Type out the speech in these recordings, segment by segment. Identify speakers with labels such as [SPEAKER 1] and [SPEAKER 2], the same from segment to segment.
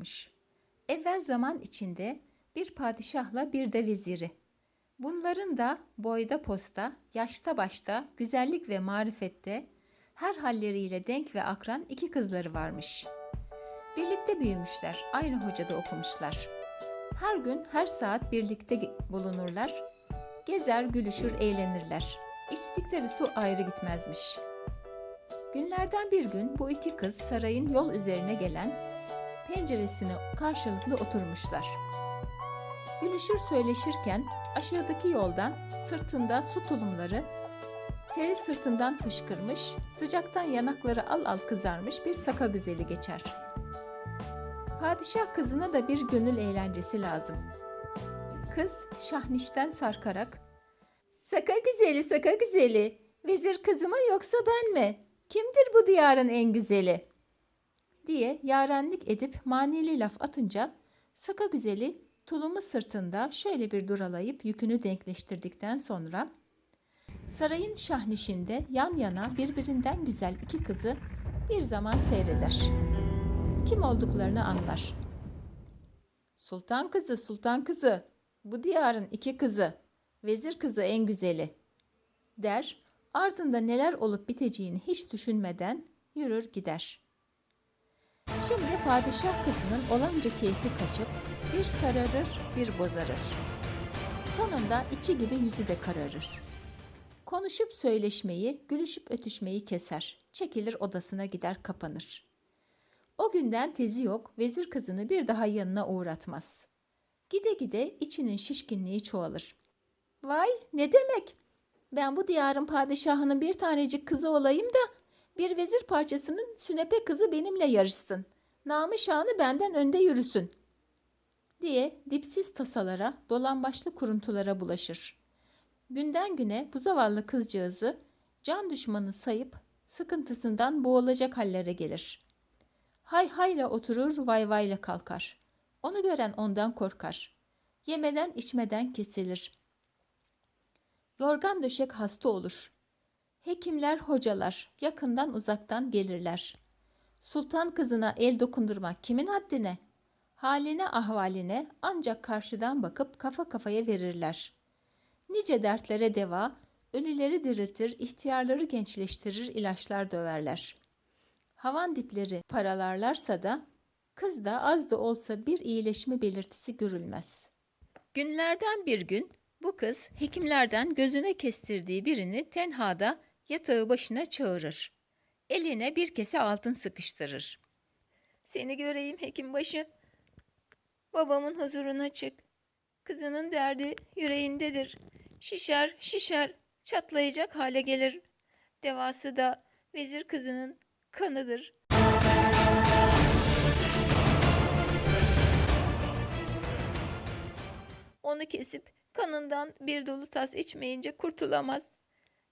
[SPEAKER 1] yokmuş. Evvel zaman içinde bir padişahla bir de veziri. Bunların da boyda posta, yaşta başta, güzellik ve marifette her halleriyle denk ve akran iki kızları varmış. Birlikte büyümüşler, aynı hocada okumuşlar. Her gün, her saat birlikte bulunurlar. Gezer, gülüşür, eğlenirler. İçtikleri su ayrı gitmezmiş. Günlerden bir gün bu iki kız sarayın yol üzerine gelen penceresine karşılıklı oturmuşlar. Gülüşür söyleşirken aşağıdaki yoldan sırtında su tulumları, teri sırtından fışkırmış, sıcaktan yanakları al al kızarmış bir saka güzeli geçer. Padişah kızına da bir gönül eğlencesi lazım. Kız şahnişten sarkarak Saka güzeli, saka güzeli. Vezir kızı mı yoksa ben mi? Kimdir bu diyarın en güzeli? Diye yarenlik edip manili laf atınca Saka güzeli tulumu sırtında şöyle bir duralayıp yükünü denkleştirdikten sonra sarayın şahnişinde yan yana birbirinden güzel iki kızı bir zaman seyreder. Kim olduklarını anlar. Sultan kızı, sultan kızı, bu diyarın iki kızı, vezir kızı en güzeli der, ardında neler olup biteceğini hiç düşünmeden yürür gider. Şimdi padişah kızının olanca keyfi kaçıp bir sararır bir bozarır. Sonunda içi gibi yüzü de kararır. Konuşup söyleşmeyi, gülüşüp ötüşmeyi keser. Çekilir odasına gider kapanır. O günden tezi yok, vezir kızını bir daha yanına uğratmaz. Gide gide içinin şişkinliği çoğalır. Vay ne demek? Ben bu diyarın padişahının bir tanecik kızı olayım da bir vezir parçasının sünepe kızı benimle yarışsın. Namı şanı benden önde yürüsün. Diye dipsiz tasalara, dolambaçlı kuruntulara bulaşır. Günden güne bu zavallı kızcağızı can düşmanı sayıp sıkıntısından boğulacak hallere gelir. Hay hayla oturur, vay vayla kalkar. Onu gören ondan korkar. Yemeden içmeden kesilir. Yorgan döşek hasta olur. Hekimler, hocalar yakından uzaktan gelirler. Sultan kızına el dokundurmak kimin haddine? Haline ahvaline ancak karşıdan bakıp kafa kafaya verirler. Nice dertlere deva, ölüleri diriltir, ihtiyarları gençleştirir, ilaçlar döverler. Havan dipleri paralarlarsa da kız da az da olsa bir iyileşme belirtisi görülmez. Günlerden bir gün bu kız hekimlerden gözüne kestirdiği birini tenhada yatağı başına çağırır. Eline bir kese altın sıkıştırır. Seni göreyim hekimbaşı. Babamın huzuruna çık. Kızının derdi yüreğindedir. Şişer, şişer, çatlayacak hale gelir. Devası da vezir kızının kanıdır. Onu kesip kanından bir dolu tas içmeyince kurtulamaz.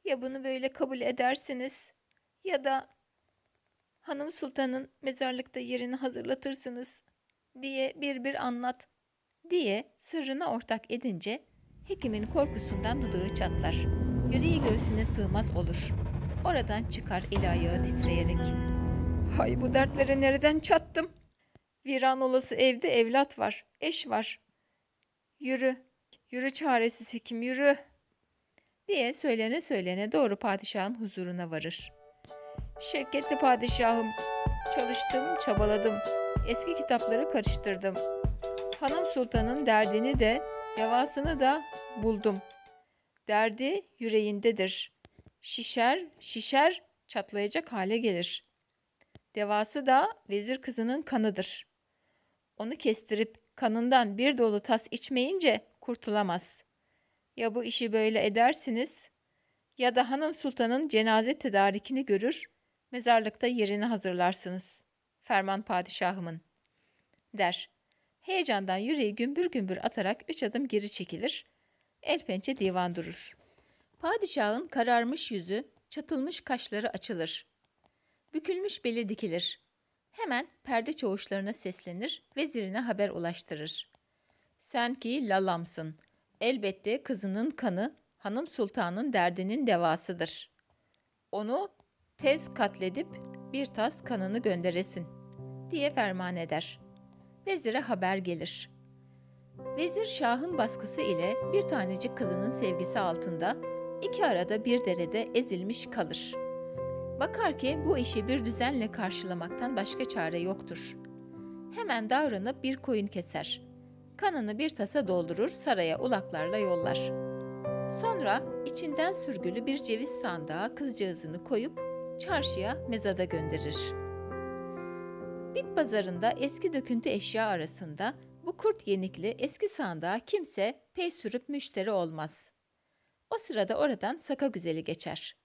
[SPEAKER 1] Ya bunu böyle kabul edersiniz ya da hanım sultanın mezarlıkta yerini hazırlatırsınız diye bir bir anlat diye sırrına ortak edince hekimin korkusundan dudağı çatlar. Yüreği göğsüne sığmaz olur. Oradan çıkar el ayağı titreyerek. Hay bu dertlere nereden çattım? Viran olası evde evlat var, eş var. Yürü, yürü çaresiz hekim yürü diye söylene söylene doğru padişahın huzuruna varır. Şevketli padişahım, çalıştım, çabaladım. Eski kitapları karıştırdım. Hanım sultanın derdini de, devasını da buldum. Derdi yüreğindedir. Şişer, şişer, çatlayacak hale gelir. Devası da vezir kızının kanıdır. Onu kestirip kanından bir dolu tas içmeyince kurtulamaz. Ya bu işi böyle edersiniz ya da hanım sultanın cenaze tedarikini görür, mezarlıkta yerini hazırlarsınız. Ferman padişahımın der. Heyecandan yüreği gümbür gümbür atarak üç adım geri çekilir. El pençe divan durur. Padişahın kararmış yüzü, çatılmış kaşları açılır. Bükülmüş beli dikilir. Hemen perde çavuşlarına seslenir, vezirine haber ulaştırır. Sen ki lalamsın. Elbette kızının kanı hanım sultanın derdinin devasıdır. Onu tez katledip bir tas kanını gönderesin diye ferman eder.
[SPEAKER 2] vezire haber gelir. Vezir Şah'ın baskısı ile bir tanecik kızının sevgisi altında iki arada bir derede ezilmiş kalır. Bakar ki bu işi bir düzenle karşılamaktan başka çare yoktur. Hemen davranıp bir koyun keser. Kanını bir tasa doldurur, saraya ulaklarla yollar. Sonra içinden sürgülü bir ceviz sandığa kızcağızını koyup çarşıya mezada gönderir. Bit pazarında eski döküntü eşya arasında bu kurt yenikli eski sandığa kimse pey sürüp müşteri olmaz. O sırada oradan Saka Güzeli geçer.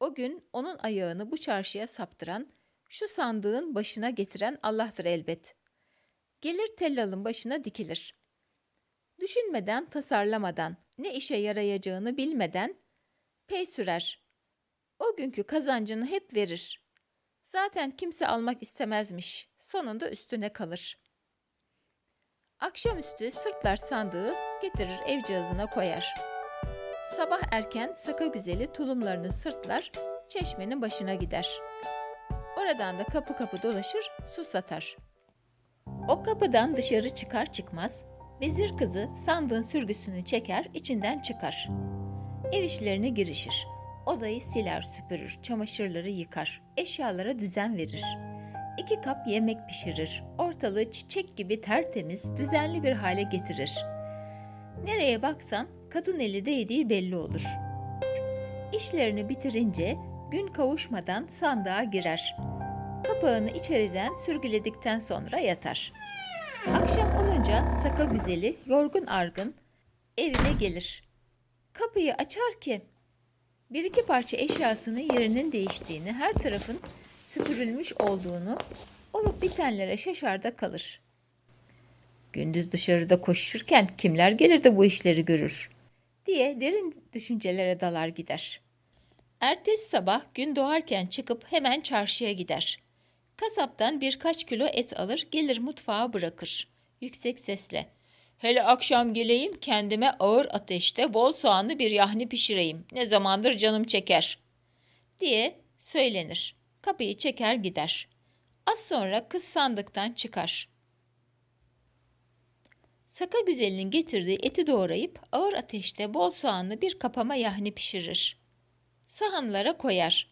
[SPEAKER 2] O gün onun ayağını bu çarşıya saptıran, şu sandığın başına getiren Allah'tır elbet. Gelir tellalın başına dikilir. Düşünmeden, tasarlamadan, ne işe yarayacağını bilmeden pey sürer. O günkü kazancını hep verir. Zaten kimse almak istemezmiş. Sonunda üstüne kalır. Akşamüstü sırtlar sandığı getirir evcağızına koyar. Sabah erken Saka güzeli tulumlarını sırtlar, çeşmenin başına gider. Oradan da kapı kapı dolaşır, su satar. O kapıdan dışarı çıkar çıkmaz, vezir kızı sandığın sürgüsünü çeker, içinden çıkar. Ev işlerine girişir. Odayı siler, süpürür, çamaşırları yıkar, eşyalara düzen verir. İki kap yemek pişirir, ortalığı çiçek gibi tertemiz, düzenli bir hale getirir. Nereye baksan kadın eli değdiği belli olur. İşlerini bitirince gün kavuşmadan sandığa girer. Kapağını içeriden sürgüledikten sonra yatar. Akşam olunca Saka güzeli yorgun argın evine gelir. Kapıyı açar ki bir iki parça eşyasının yerinin değiştiğini, her tarafın süpürülmüş olduğunu, olup bitenlere şaşarda kalır. Gündüz dışarıda koşuşurken kimler gelir de bu işleri görür diye derin düşüncelere dalar gider. Ertesi sabah gün doğarken çıkıp hemen çarşıya gider. Kasaptan birkaç kilo et alır, gelir mutfağa bırakır. Yüksek sesle. Hele akşam geleyim kendime ağır ateşte bol soğanlı bir yahni pişireyim. Ne zamandır canım çeker. Diye söylenir. Kapıyı çeker gider. Az sonra kız sandıktan çıkar. Saka güzelinin getirdiği eti doğrayıp ağır ateşte bol soğanlı bir kapama yahni pişirir. Sahanlara koyar.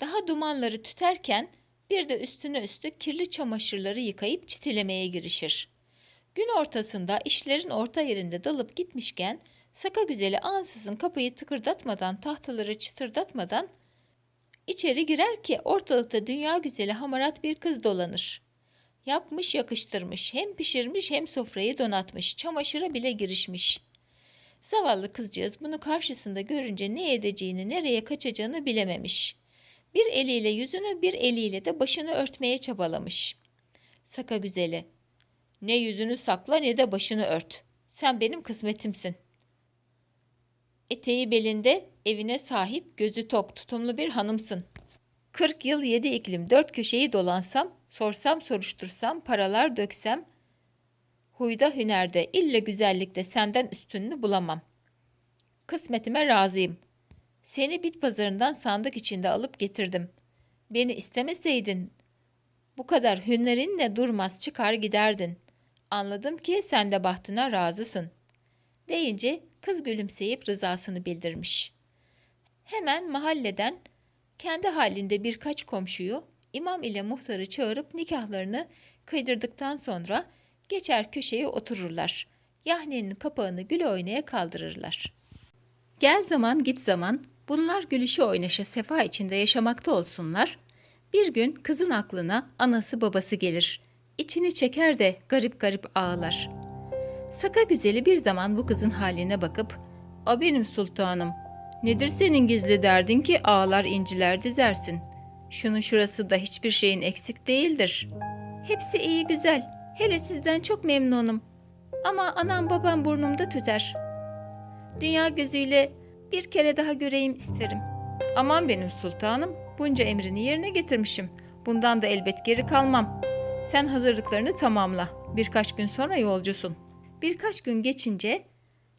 [SPEAKER 2] Daha dumanları tüterken bir de üstüne üstü kirli çamaşırları yıkayıp çitilemeye girişir. Gün ortasında işlerin orta yerinde dalıp gitmişken Saka güzeli ansızın kapıyı tıkırdatmadan, tahtaları çıtırdatmadan içeri girer ki ortalıkta dünya güzeli hamarat bir kız dolanır. Yapmış yakıştırmış, hem pişirmiş hem sofrayı donatmış, çamaşıra bile girişmiş. Zavallı kızcağız bunu karşısında görünce ne edeceğini, nereye kaçacağını bilememiş. Bir eliyle yüzünü, bir eliyle de başını örtmeye çabalamış. Saka güzeli, ne yüzünü sakla ne de başını ört. Sen benim kısmetimsin. Eteği belinde, evine sahip, gözü tok, tutumlu bir hanımsın. Kırk yıl yedi iklim, dört köşeyi dolansam, sorsam soruştursam, paralar döksem, huyda hünerde, ille güzellikte senden üstününü bulamam. Kısmetime razıyım. Seni bit pazarından sandık içinde alıp getirdim. Beni istemeseydin, bu kadar hünerinle durmaz çıkar giderdin. Anladım ki sen de bahtına razısın. Deyince kız gülümseyip rızasını bildirmiş. Hemen mahalleden kendi halinde birkaç komşuyu imam ile muhtarı çağırıp nikahlarını kıydırdıktan sonra geçer köşeye otururlar. Yahnenin kapağını gül oynaya kaldırırlar. Gel zaman git zaman bunlar gülüşe oynaşa sefa içinde yaşamakta olsunlar. Bir gün kızın aklına anası babası gelir. İçini çeker de garip garip ağlar. Saka güzeli bir zaman bu kızın haline bakıp "A benim sultanım, nedir senin gizli derdin ki ağlar inciler dizersin? Şunun şurası da hiçbir şeyin eksik değildir. Hepsi iyi güzel. Hele sizden çok memnunum. Ama anam babam burnumda tüter. Dünya gözüyle bir kere daha göreyim isterim. Aman benim sultanım, bunca emrini yerine getirmişim. Bundan da elbet geri kalmam. Sen hazırlıklarını tamamla. Birkaç gün sonra yolcusun. Birkaç gün geçince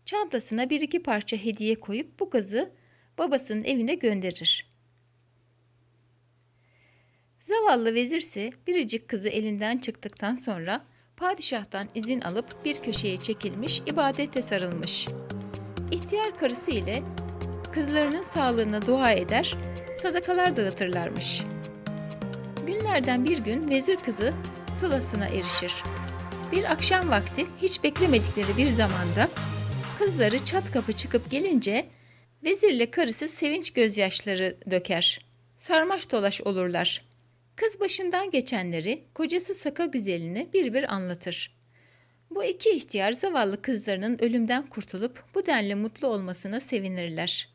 [SPEAKER 2] çantasına bir iki parça hediye koyup bu kızı babasının evine gönderir. Zavallı vezirse biricik kızı elinden çıktıktan sonra padişahtan izin alıp bir köşeye çekilmiş ibadete sarılmış. İhtiyar karısı ile kızlarının sağlığına dua eder, sadakalar dağıtırlarmış. Günlerden bir gün vezir kızı sılasına erişir. Bir akşam vakti hiç beklemedikleri bir zamanda kızları çat kapı çıkıp gelince vezirle karısı sevinç gözyaşları döker. Sarmaş dolaş olurlar. Kız başından geçenleri kocası Saka güzeline bir bir anlatır. Bu iki ihtiyar zavallı kızlarının ölümden kurtulup bu denli mutlu olmasına sevinirler.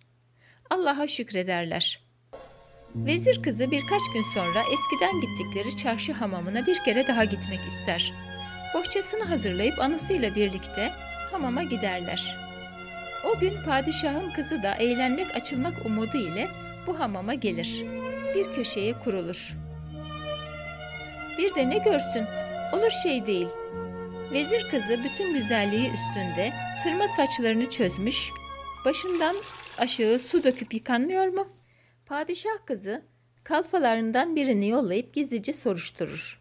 [SPEAKER 2] Allah'a şükrederler. Vezir kızı birkaç gün sonra eskiden gittikleri çarşı hamamına bir kere daha gitmek ister. Bohçasını hazırlayıp anasıyla birlikte hamama giderler. O gün padişahın kızı da eğlenmek açılmak umudu ile bu hamama gelir. Bir köşeye kurulur. Bir de ne görsün? Olur şey değil. Vezir kızı bütün güzelliği üstünde sırma saçlarını çözmüş, başından aşağı su döküp yıkanmıyor mu? Padişah kızı kalfalarından birini yollayıp gizlice soruşturur.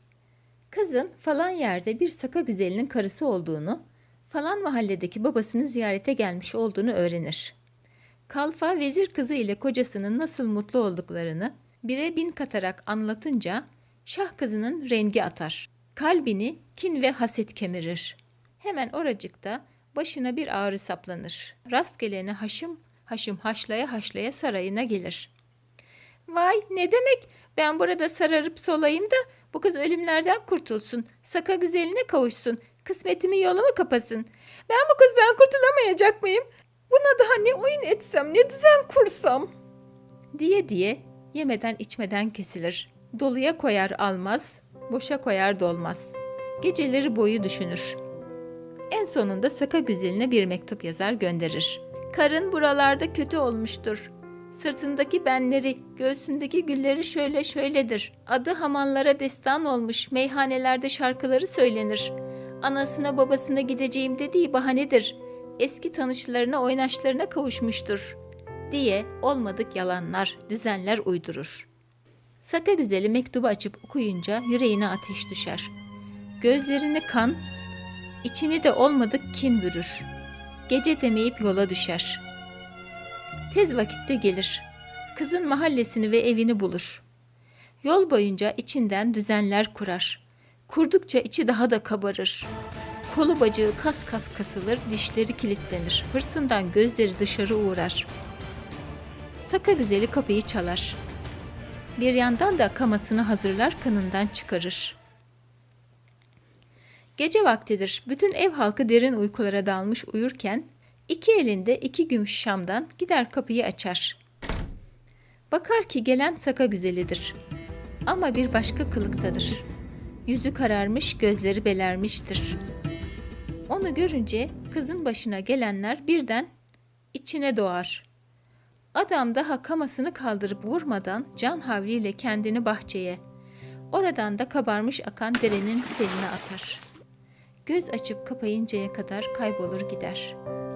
[SPEAKER 2] Kızın falan yerde bir saka güzelinin karısı olduğunu, falan mahalledeki babasını ziyarete gelmiş olduğunu öğrenir. Kalfa vezir kızı ile kocasının nasıl mutlu olduklarını bire bin katarak anlatınca şah kızının rengi atar. Kalbini kin ve haset kemirir. Hemen oracıkta başına bir ağrı saplanır. Rastgelene haşım haşım haşlaya haşlaya sarayına gelir. Vay ne demek ben burada sararıp solayım da bu kız ölümlerden kurtulsun. Saka güzeline kavuşsun. Kısmetimi yolumu kapasın. Ben bu kızdan kurtulamayacak mıyım? Buna daha ne oyun etsem ne düzen kursam? Diye diye yemeden içmeden kesilir. Doluya koyar almaz, boşa koyar dolmaz. Geceleri boyu düşünür. En sonunda Saka güzeline bir mektup yazar gönderir. Karın buralarda kötü olmuştur. Sırtındaki benleri, göğsündeki gülleri şöyle şöyledir. Adı hamanlara destan olmuş, meyhanelerde şarkıları söylenir. Anasına babasına gideceğim dediği bahanedir. Eski tanışlarına oynaşlarına kavuşmuştur. Diye olmadık yalanlar, düzenler uydurur. Saka güzeli mektubu açıp okuyunca yüreğine ateş düşer. Gözlerini kan, içini de olmadık kin bürür. Gece demeyip yola düşer. Tez vakitte gelir. Kızın mahallesini ve evini bulur. Yol boyunca içinden düzenler kurar. Kurdukça içi daha da kabarır. Kolu bacağı kas kas kasılır, dişleri kilitlenir. Hırsından gözleri dışarı uğrar. Saka güzeli kapıyı çalar. Bir yandan da kamasını hazırlar, kanından çıkarır. Gece vaktidir. Bütün ev halkı derin uykulara dalmış uyurken iki elinde iki gümüş şamdan gider kapıyı açar. Bakar ki gelen saka güzelidir. Ama bir başka kılıktadır. Yüzü kararmış, gözleri belermiştir. Onu görünce kızın başına gelenler birden içine doğar. Adam daha kamasını kaldırıp vurmadan can havliyle kendini bahçeye, oradan da kabarmış akan derenin seline atar. Göz açıp kapayıncaya kadar kaybolur gider.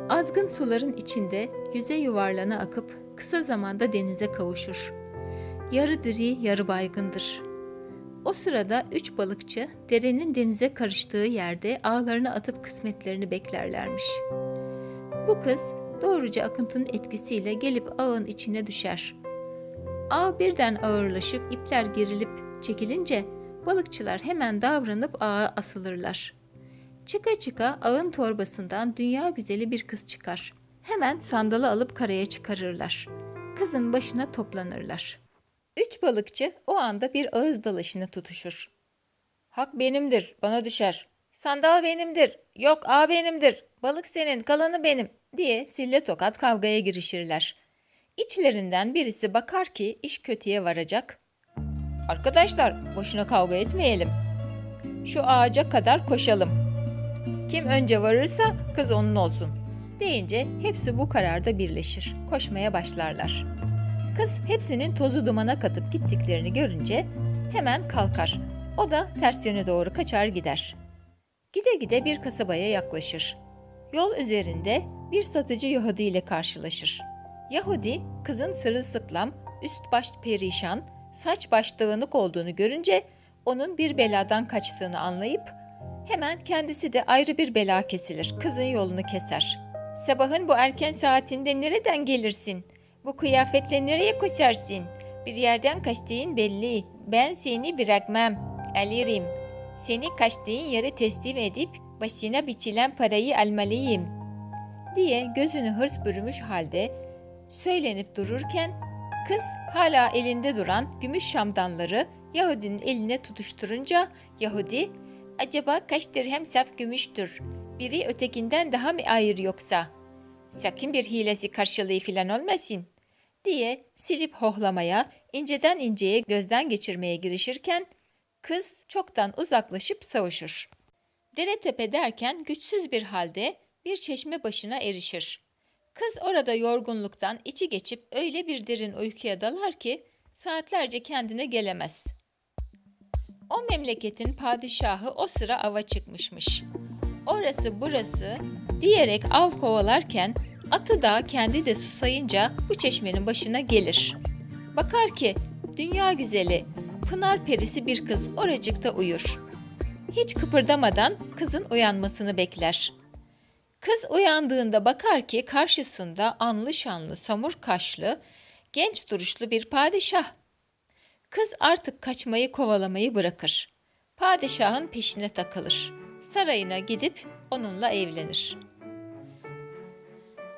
[SPEAKER 2] Azgın suların içinde yüze yuvarlana akıp kısa zamanda denize kavuşur. Yarı diri, yarı baygındır. O sırada üç balıkçı derenin denize karıştığı yerde ağlarını atıp kısmetlerini beklerlermiş. Bu kız doğruca akıntının etkisiyle gelip ağın içine düşer. Ağ birden ağırlaşıp ipler gerilip çekilince balıkçılar hemen davranıp ağa asılırlar. Çıka çıka ağın torbasından dünya güzeli bir kız çıkar. Hemen sandalı alıp karaya çıkarırlar. Kızın başına toplanırlar. Üç balıkçı o anda bir ağız dalaşına tutuşur. Hak benimdir, bana düşer. Sandal benimdir, yok ağ benimdir, balık senin, kalanı benim diye sille tokat kavgaya girişirler. İçlerinden birisi bakar ki iş kötüye varacak. Arkadaşlar boşuna kavga etmeyelim. Şu ağaca kadar koşalım. Kim önce varırsa kız onun olsun deyince hepsi bu kararda birleşir. Koşmaya başlarlar. Kız hepsinin tozu dumana katıp gittiklerini görünce hemen kalkar. O da ters yöne doğru kaçar gider. Gide gide bir kasabaya yaklaşır. Yol üzerinde bir satıcı Yahudi ile karşılaşır. Yahudi kızın sırılsıklam, üst baş perişan, saç baş dağınık olduğunu görünce onun bir beladan kaçtığını anlayıp Hemen kendisi de ayrı bir bela kesilir. Kızın yolunu keser. Sabahın bu erken saatinde nereden gelirsin? Bu kıyafetle nereye koşarsın? Bir yerden kaçtığın belli. Ben seni bırakmam. Alırım. Seni kaçtığın yere teslim edip başına biçilen parayı almalıyım. Diye gözünü hırs bürümüş halde söylenip dururken kız hala elinde duran gümüş şamdanları Yahudinin eline tutuşturunca Yahudi acaba kaç dirhem saf gümüştür? Biri ötekinden daha mı ayır yoksa? Sakın bir hilesi karşılığı filan olmasın diye silip hohlamaya, inceden inceye gözden geçirmeye girişirken kız çoktan uzaklaşıp savuşur. Dere tepe derken güçsüz bir halde bir çeşme başına erişir. Kız orada yorgunluktan içi geçip öyle bir derin uykuya dalar ki saatlerce kendine gelemez. O memleketin padişahı o sıra ava çıkmışmış. Orası burası diyerek av kovalarken atı da kendi de susayınca bu çeşmenin başına gelir. Bakar ki dünya güzeli Pınar perisi bir kız oracıkta uyur. Hiç kıpırdamadan kızın uyanmasını bekler. Kız uyandığında bakar ki karşısında anlı şanlı, samur kaşlı, genç duruşlu bir padişah. Kız artık kaçmayı kovalamayı bırakır. Padişahın peşine takılır. Sarayına gidip onunla evlenir.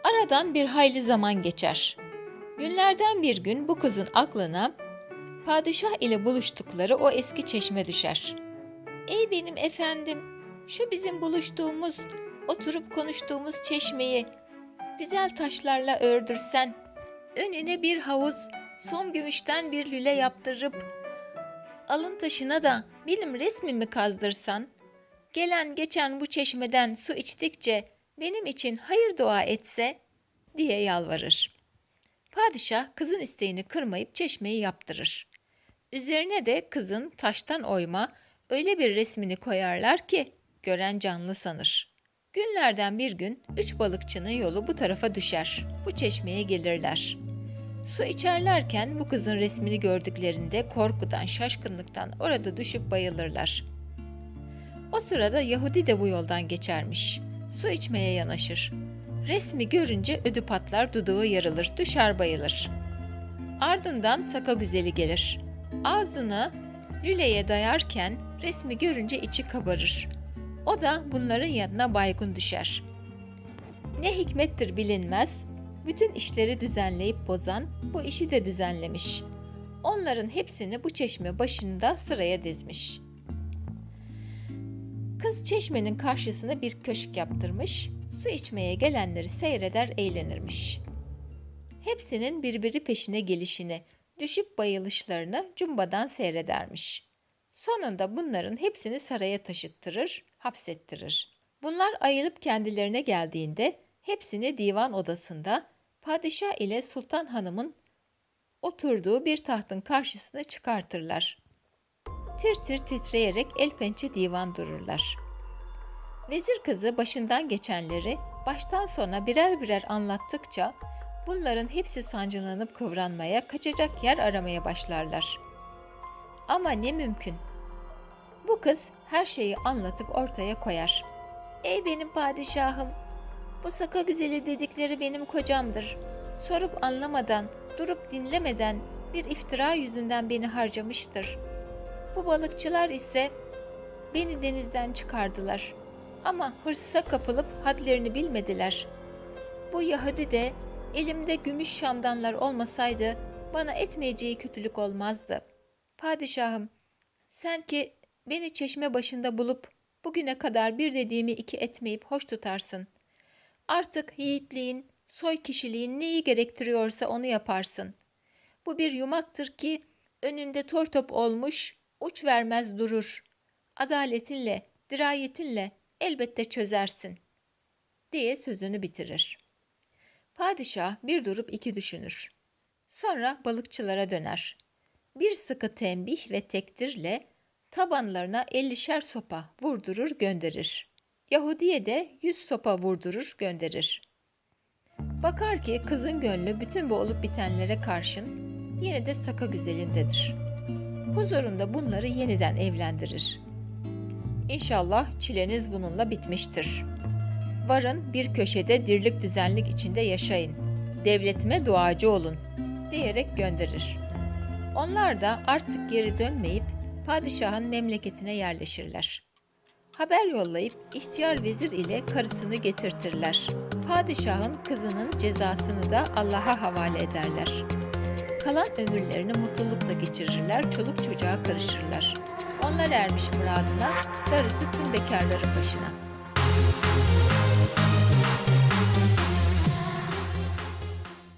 [SPEAKER 2] Aradan bir hayli zaman geçer. Günlerden bir gün bu kızın aklına padişah ile buluştukları o eski çeşme düşer. Ey benim efendim, şu bizim buluştuğumuz, oturup konuştuğumuz çeşmeyi güzel taşlarla ördürsen, önüne bir havuz, som gümüşten bir lüle yaptırıp, alın taşına da benim resmimi kazdırsan, gelen geçen bu çeşmeden su içtikçe benim için hayır dua etse diye yalvarır. Padişah kızın isteğini kırmayıp çeşmeyi yaptırır. Üzerine de kızın taştan oyma öyle bir resmini koyarlar ki gören canlı sanır. Günlerden bir gün üç balıkçının yolu bu tarafa düşer. Bu çeşmeye gelirler. Su içerlerken bu kızın resmini gördüklerinde korkudan, şaşkınlıktan orada düşüp bayılırlar. O sırada Yahudi de bu yoldan geçermiş. Su içmeye yanaşır. Resmi görünce ödü patlar, dudağı yarılır, düşer bayılır. Ardından Saka güzeli gelir. Ağzını lüleye dayarken resmi görünce içi kabarır. O da bunların yanına baygın düşer. Ne hikmettir bilinmez, bütün işleri düzenleyip bozan bu işi de düzenlemiş. Onların hepsini bu çeşme başında sıraya dizmiş. Kız çeşmenin karşısına bir köşk yaptırmış, su içmeye gelenleri seyreder eğlenirmiş. Hepsinin birbiri peşine gelişini, düşüp bayılışlarını cumbadan seyredermiş. Sonunda bunların hepsini saraya taşıttırır, hapsettirir. Bunlar ayılıp kendilerine geldiğinde hepsini divan odasında padişah ile sultan hanımın oturduğu bir tahtın karşısına çıkartırlar. Tir tir titreyerek el pençe divan dururlar. Vezir kızı başından geçenleri baştan sona birer birer anlattıkça bunların hepsi sancılanıp kıvranmaya, kaçacak yer aramaya başlarlar. Ama ne mümkün. Bu kız her şeyi anlatıp ortaya koyar. Ey benim padişahım, bu saka güzeli dedikleri benim kocamdır. Sorup anlamadan, durup dinlemeden bir iftira yüzünden beni harcamıştır. Bu balıkçılar ise beni denizden çıkardılar. Ama hırsa kapılıp hadlerini bilmediler. Bu Yahudi de elimde gümüş şamdanlar olmasaydı bana etmeyeceği kötülük olmazdı. Padişahım, sen ki beni çeşme başında bulup bugüne kadar bir dediğimi iki etmeyip hoş tutarsın. Artık yiğitliğin, soy kişiliğin neyi gerektiriyorsa onu yaparsın. Bu bir yumaktır ki önünde tor top olmuş, uç vermez durur. Adaletinle, dirayetinle elbette çözersin. diye sözünü bitirir. Padişah bir durup iki düşünür. Sonra balıkçılara döner. Bir sıkı tembih ve tekdirle tabanlarına ellişer sopa vurdurur gönderir. Yahudiye de yüz sopa vurdurur gönderir. Bakar ki kızın gönlü bütün bu olup bitenlere karşın yine de saka güzelindedir. Huzurunda bunları yeniden evlendirir. İnşallah çileniz bununla bitmiştir. Varın bir köşede dirlik düzenlik içinde yaşayın. Devletime duacı olun diyerek gönderir. Onlar da artık geri dönmeyip padişahın memleketine yerleşirler. Haber yollayıp ihtiyar vezir ile karısını getirtirler. Padişahın kızının cezasını da Allah'a havale ederler. Kalan ömürlerini mutlulukla geçirirler, çoluk çocuğa karışırlar. Onlar ermiş muradına, darısı tüm bekarların başına.